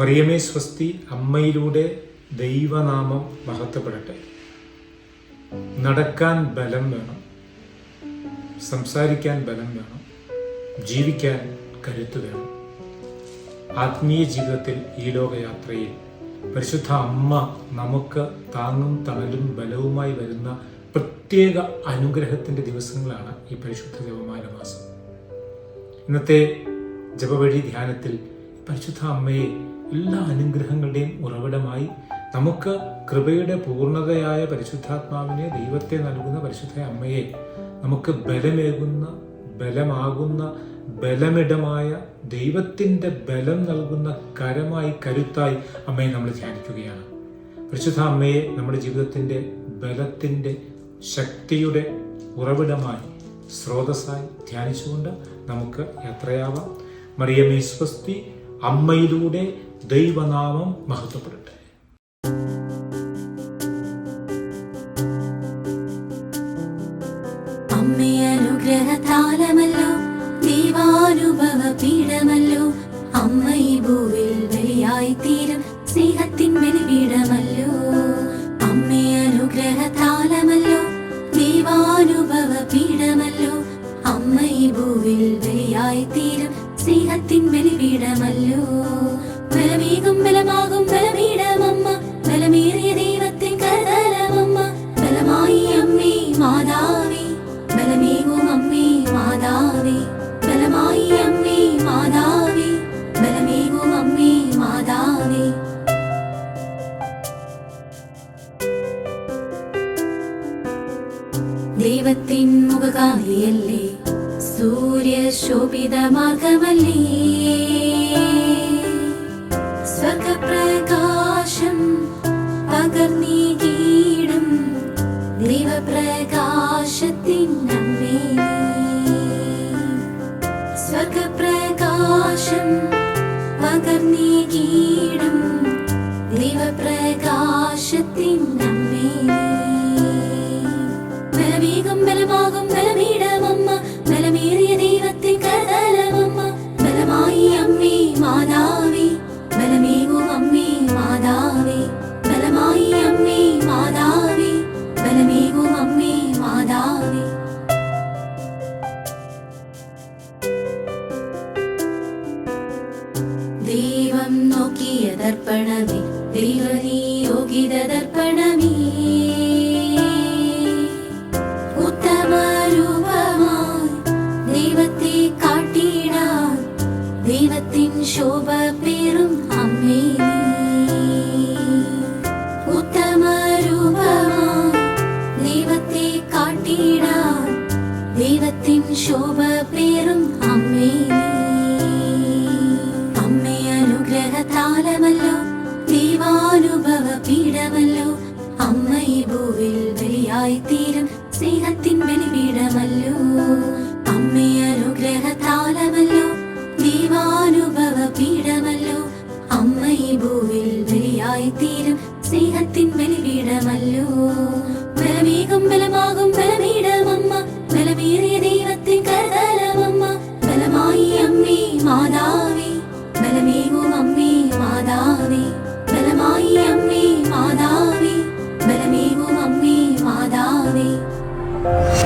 മറിയമേ സ്വസ്തി അമ്മയിലൂടെ ദൈവനാമം മഹത്വപ്പെടട്ടെ. നടക്കാൻ ബലം വേണം. സംസാരിക്കാൻ ബലം വേണം. ജീവിക്കാൻ കരുത്ത് വേണം. ആത്മീയ ജീവിതത്തിൽ ഈ ലോകയാത്രയിൽ പരിശുദ്ധ അമ്മ നമുക്ക് താങ്ങും തണലും ബലവുമായി വരുന്ന പ്രത്യേക അനുഗ്രഹത്തിന്റെ ദിവസങ്ങളാണ് ഈ പരിശുദ്ധ ജപമാല മാസം. ഇന്നത്തെ ജപവഴി ധ്യാനത്തിൽ പരിശുദ്ധ അമ്മയെ എല്ലാ അനുഗ്രഹങ്ങളുടെയും ഉറവിടമായി നമുക്ക് കൃപയുടെ പൂർണതയായ പരിശുദ്ധാത്മാവിനെ ദൈവത്തെ നൽകുന്ന പരിശുദ്ധ അമ്മയെ നമുക്ക് ബലമേകുന്ന ബലമാകുന്ന ബലമിടമായ ദൈവത്തിന്റെ ബലം നൽകുന്ന കരമായി കരുത്തായി അമ്മയെ നമ്മൾ ധ്യാനിക്കുകയാണ്. പരിശുദ്ധ അമ്മയെ നമ്മുടെ ജീവിതത്തിന്റെ ബലത്തിന്റെ ശക്തിയുടെ ഉറവിടമായി സ്രോതസ്സായി ധ്യാനിച്ചുകൊണ്ട് നമുക്ക് യാത്രയാവാം. മറിയമേ സ്വസ്തി അമ്മയിലൂടെ ദൈവനാമം മഹത്വപ്പെടട്ടെ. അമ്മേ അനുഗ്രഹത്താലമല്ലോ ദൈവാനുഭവ പീഠമല്ലോ അമ്മ ഈ ഭൂവിൽ ബലിയായി തീരും സ്നേഹത്തിൻ ബലിപീഠമല്ലോ. അമ്മേ അനുഗ്രഹതാലമല്ലോ ദൈവാനുഭവ പീഠമല്ലോ അമ്മ ഈ ഭൂവിൽ ബലിയായി തീരും സ്നേഹത്തിൻ ബലിപീഠമല്ലോ. ബലമേകും ബലമാകും ബലപീഠമമ്മ ബലമേറിയ ദൈവത്തിൻ കരതലമമ്മ. ബലമായി അമ്മേ മാതാവേ. ബലമേകും അമ്മേ മാതാവേ. ബലമായി അമ്മേ മാതാവേ. ബലമേകും അമ്മേ മാതാവേ. ദൈവത്തിൻ മുഖകാന്തിയല്ലേ സൂര്യ ശോഭിത മാർഗമല്ലേ നീ. സ്വർഗപ്രകാശം പകർന്നീകീടും ദൈവപ്രകാശത്തിൻ ദർപ്പണമേ ദൈവനിയോഗിത ദർപ്പണമേ ഉത്തമരൂപമായി ദൈവത്തെ കാട്ടിടാൻ ദൈവത്തിൻ ശോഭ പേറും അമ്മേ നീ. ഉത്തമരൂപമായി ദൈവത്തെ കാട്ടിടാൻ ദൈവത്തിൻ ശോഭ പേറും. അമ്മേ ബലിപീഠമല്ലോ അമ്മ ഈ ഭൂവിൽ ബലിയായി തീരും. സ്നേഹത്തിൻ ബലിപീഠമല്ലോ. അമ്മേ അനുഗ്രഹത്താലമല്ലോ. ദൈവാനുഭവ പീഠമല്ലോ. അമ്മ ഈ ഭൂവിൽ ബലിയായി തീരും. സ്നേഹത്തിൻ ബലിപീഠമല്ലോ. Bye.